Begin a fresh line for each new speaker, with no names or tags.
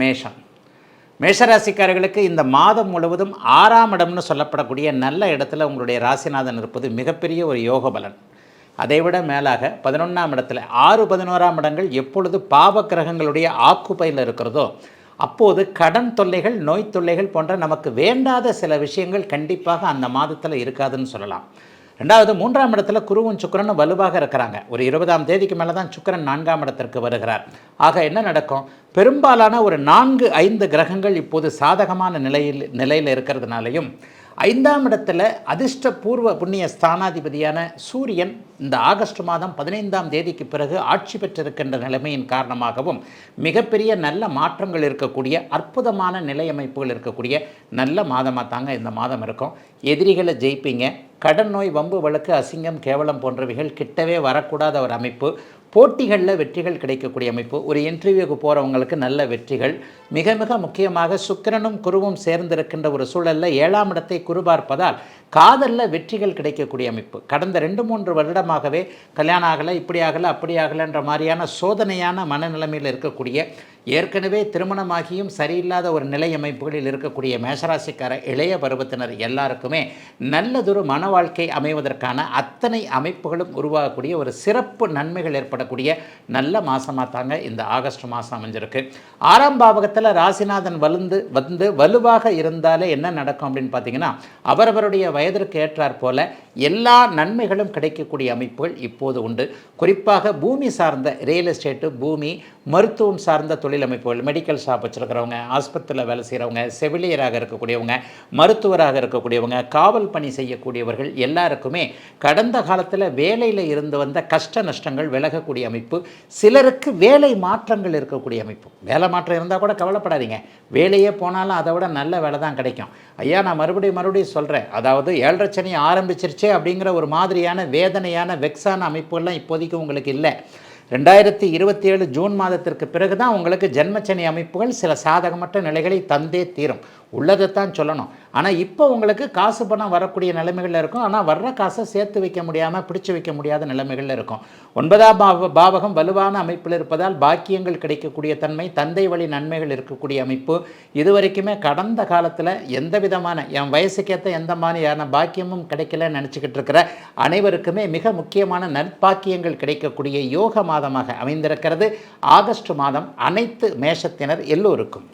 மேஷம். மேஷராசிக்காரர்களுக்கு இந்த மாதம் முழுவதும் ஆறாம் இடம்னு சொல்லப்படக்கூடிய நல்ல இடத்துல உங்களுடைய ராசிநாதன் இருப்பது மிகப்பெரிய ஒரு யோக பலன் அதைவிட மேலாக பதினொன்றாம் இடத்துல ஆறு பதினோராம் இடங்கள் எப்பொழுது பாவ கிரகங்களுடைய ஆக்குப்பையில் இருக்கிறதோ அப்போது கடன் தொல்லைகள் நோய் தொல்லைகள் போன்ற நமக்கு வேண்டாத சில விஷயங்கள் கண்டிப்பாக அந்த மாதத்தில் இருக்காதுன்னு சொல்லலாம். ரெண்டாவது மூன்றாம் இடத்துல குருவும் சுக்கிரனும் வலுவாக இருக்கிறாங்க. ஒரு இருபதாம் தேதிக்கு மேலே தான் சுக்கிரன் நான்காம் இடத்திற்கு வருகிறார். ஆக என்ன நடக்கும்? பெரும்பாலான ஒரு நான்கு ஐந்து கிரகங்கள் இப்போது சாதகமான நிலையில் நிலையில் இருக்கிறதுனாலையும் ஐந்தாம் இடத்துல அதிர்ஷ்டபூர்வ புண்ணிய ஸ்தானாதிபதியான சூரியன் இந்த ஆகஸ்ட் மாதம் பதினைந்தாம் தேதிக்கு பிறகு ஆட்சி பெற்றிருக்கின்ற நிலைமையின் காரணமாகவும் மிகப்பெரிய நல்ல மாற்றங்கள் இருக்கக்கூடிய அற்புதமான நிலையமைப்புகள் இருக்கக்கூடிய நல்ல மாதமாக தாங்க இந்த மாதம் இருக்கும். எதிரிகளை ஜெயிப்பீங்க. கடன் நோய் வம்பு வழக்கு அசிங்கம் கேவலம் போன்றவைகள் கிட்டவே வரக்கூடாத ஒரு அமைப்பு. போட்டிகளில் வெற்றிகள் கிடைக்கக்கூடிய அமைப்பு. ஒரு இன்டர்வியூக்கு போகிறவங்களுக்கு நல்ல வெற்றிகள். மிக மிக முக்கியமாக சுக்கிரனும் குருவும் சேர்ந்திருக்கின்ற ஒரு சூழலில் ஏழாம் இடத்தை குரு பார்ப்பதால் காதலில் வெற்றிகள் கிடைக்கக்கூடிய அமைப்பு. கடந்த ரெண்டு மூன்று வருடமாகவே கல்யாணம் ஆகலை இப்படி ஆகலை அப்படி ஆகலைன்ற மாதிரியான சோதனையான மனநிலைமையில் இருக்கக்கூடிய ஏற்கனவே திருமணமாகியும் சரியில்லாத ஒரு நிலை அமைப்புகளில் இருக்கக்கூடிய மேஷராசிக்கார இளைய பருவத்தினர் எல்லாருக்குமே நல்லதொரு மன வாழ்க்கை அமைவதற்கான அத்தனை அமைப்புகளும் உருவாகக்கூடிய ஒரு சிறப்பு நன்மைகள் ஏற்படக்கூடிய நல்ல மாதமாக தாங்க இந்த ஆகஸ்ட் மாதம் அமைஞ்சிருக்கு. ஆறாம் பாவகத்தில் ராசிநாதன் வலுந்து வந்து வலுவாக இருந்தாலே என்ன நடக்கும் அப்படின்னு பார்த்தீங்கன்னா அவரவருடைய வயதிற்கு ஏற்றாற் போல எல்லா நன்மைகளும் கிடைக்கக்கூடிய அமைப்புகள் இப்போது உண்டு. குறிப்பாக பூமி சார்ந்த ரியல் எஸ்டேட்டு பூமி மருத்துவம் சார்ந்த தொழில் அமைப்புகள் மெடிக்கல் ஷாப் வச்சுருக்கிறவங்க ஆஸ்பத்திரியில் வேலை செய்கிறவங்க செவிலியராக இருக்கக்கூடியவங்க மருத்துவராக இருக்கக்கூடியவங்க காவல் பணி செய்யக்கூடியவர்கள் எல்லாருக்குமே கடந்த காலத்தில் வேலையில் இருந்து வந்த கஷ்ட நஷ்டங்கள் விலகக்கூடிய அமைப்பு. சிலருக்கு வேலை மாற்றங்கள் இருக்கக்கூடிய அமைப்பு. வேலை மாற்றம் இருந்தால் கூட கவலைப்படாதீங்க. வேலையே போனாலும் அதை விட நல்ல வேலை தான் கிடைக்கும். ஐயா நான் மறுபடியும் மறுபடியும் சொல்கிறேன் அதாவது ஏழரை சனி ஆரம்பிச்சிருச்சே அப்படிங்கிற ஒரு மாதிரியான வேதனையான வெக்ஸான அமைப்புகள்லாம் இப்போதைக்கு உங்களுக்கு இல்லை. ரெண்டாயிரத்தி இருபத்தி ஏழு ஜூன் மாதத்திற்கு பிறகு தான் உங்களுக்கு ஜென்மச்சனி அமைப்புகள் சில சாதகமற்ற நிலைகளை தந்தே தீரும். உள்ளதைத்தான் சொல்லணும். ஆனால் இப்போ உங்களுக்கு காசு பணம் வரக்கூடிய நிலைமைகள் இருக்கும். ஆனால் வர்ற காசை சேர்த்து வைக்க முடியாமல் பிடிச்சு வைக்க முடியாத நிலைமைகள் இருக்கும். ஒன்பதாம் பாவ பாவகம் வலுவான அமைப்பில் இருப்பதால் பாக்கியங்கள் கிடைக்கக்கூடிய தன்மை தந்தை வழி நன்மைகள் இருக்கக்கூடிய அமைப்பு. இதுவரைக்குமே கடந்த காலத்தில் எந்த விதமான என் வயசுக்கேற்ற எந்த மாதிரியான பாக்கியமும் கிடைக்கலன்னு நினச்சிக்கிட்டு இருக்கிற அனைவருக்குமே மிக முக்கியமான நற்பாக்கியங்கள் கிடைக்கக்கூடிய யோக மாதமாக அமைந்திருக்கிறது. ஆகஸ்ட் மாதம் அனைத்து மேஷத்தினர் எல்லோருக்கும்.